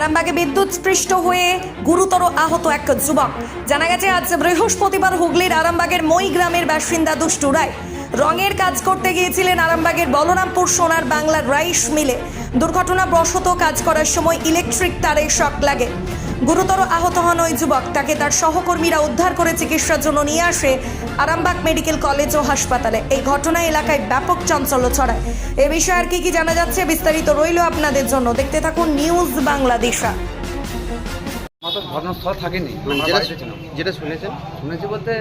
আরামবাগে বিদ্যুৎ স্পৃষ্ট হয়ে গুরুতর আহত এক যুবক। জানা গেছে, আজ বৃহস্পতিবার হুগলির আরামবাগের মই গ্রামের বাসিন্দা দুষ্টু রায়। রঙের কাজ করতে গিয়েছিলেন আরামবাগের বলরামপুর সোনার বাংলার রাইস মিলে। দুর্ঘটনাবশত কাজ করার সময় ইলেকট্রিক তারে শক লাগে। গুরুতর আহত হন ওই যুবক। তাকে তার সহকর্মীরা উদ্ধার করে চিকিৎসার জন্য নিয়ে আসে আরামবাগ মেডিকেল কলেজ ও হাসপাতালে। এই ঘটনায় এলাকায় ব্যাপক চাঞ্চল্য ছড়ায়। এ বিষয়ে আর কি কি জানা যাচ্ছে বিস্তারিত রইল আপনাদের জন্য। দেখতে থাকুন নিউজ বাংলাদেশা। ঘটনাস্থল থাকেনি। মানে যেটা যেটা শুনেছেন? শুনেছি বলতে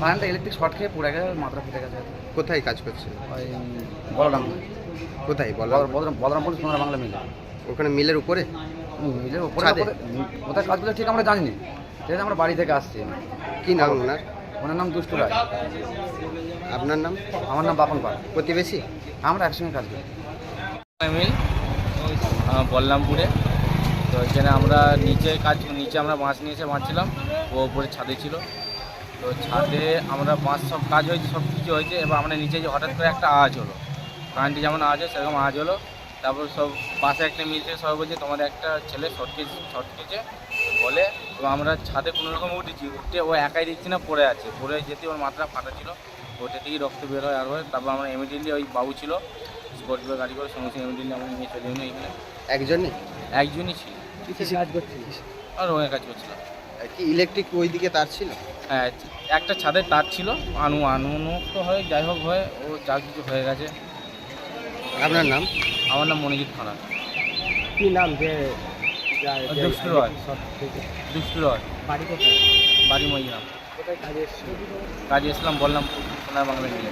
কারেন্টটা ইলেকট্রিক শর্ট খেয়ে পড়ে গেছে মাথা ফেটে গেছে। কোথায় কাজ করছে? বলরাম কোথায়? বল বলরাম বলরামপুর সোনার বাংলা মিলে। ওখানে মিলের উপরে? মিলের উপরে কোথায় কাজগুলো ঠিক আমরা জানিনি। ঠিক আছে আমরা বাড়ি থেকে আসছি। কি নাম ওনার? ওনার নাম দুষ্টু রায়। আপনার নাম? আমার নাম বাপন পাল। প্রতিবেশী? আমরা একসঙ্গে কাজ করি। মিল বল্লামপুরে। তো এখানে আমরা নিচে কাজ নিচে আমরা বাঁশ নিয়ে এসে বাঁধছিলাম। ও উপরে ছাদে ছিল। তো ছাদে আমরা বাঁশ সব কাজ হয়েছে সব কিছু হয়েছে। এবার আমরা নিচে যে হঠাৎ করে একটা আওয়াজ হলো। কারেন্টে যেমন আওয়াজ হয় সেরকম আওয়াজ হলো। তারপর সব পাশে একটা মিল থেকে সবাই বলছে তোমাদের একটা ছেলে শর্টকে শর্টকেছে বলে তো আমরা ছাদে কোনো রকম উঠেছি উঠে ও একাই দেখছি না পড়ে আছে। পড়ে যেতে ওর মাথাটা ফাটা ছিল ওটা থেকেই রক্ত বের হয় আর হয়। তারপর আমরা ইমিডিয়েটলি ওই বাবু ছিল স্কর্পিও গাড়ি করে সঙ্গে সঙ্গে ইমিডিয়েটলি আমরা নিয়ে চলে এলাম এখানে। একজনই? একজনই ছিল। কাজ করছিস? আর রঙের কাজ করছিলাম। কি ইলেকট্রিক ওই দিকে তার ছিল? হ্যাঁ একটা ছাদের তার ছিল আনু আনু তো হয় যাই হোক হয় ও যা কিছু হয়ে গেছে। আপনার নাম? আমার নাম মনিজিৎ খানা কি নাম? যে দুষ্টু রয় দুষ্টু রয় বাড়ি কোথায়? বাড়ি মহিলাম। কাজে বললাম সোনার বাংলা মিলে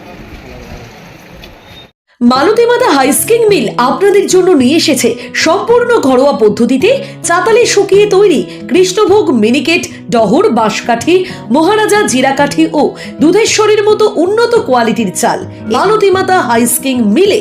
মালতীমাতা হাইস্কিং মিল আপনাদের জন্য নিয়ে এসেছে সম্পূর্ণ ঘরোয়া পদ্ধতিতে চাতালে শুকিয়ে তৈরি কৃষ্ণভোগ মিনিকেট ডহর বাঁশকাঠি মহারাজা জিরাকাঠি ও দুধেশ্বরীর মতো উন্নত কোয়ালিটির চাল মালতীমাতা হাইস্কিং মিলে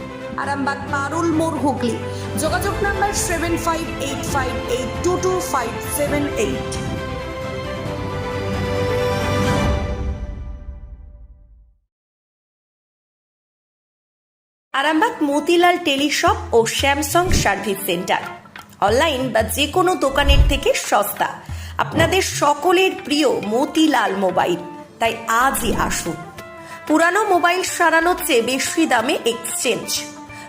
আরামবাগ পারুল মোড় হুগলি। যোগাযোগ number seven five eight five eight two two five seven eight Arambagh Motilal teleshop ও স্যামসাং সার্ভিস সেন্টার। অনলাইন বা যে কোনো দোকানের থেকে সস্তা। আপনাদের সকলের প্রিয় মতিলাল মোবাইল। তাই আজই আসুন। পুরানো মোবাইল সারানোর চেয়ে বেশি দামে এক্সচেঞ্জ।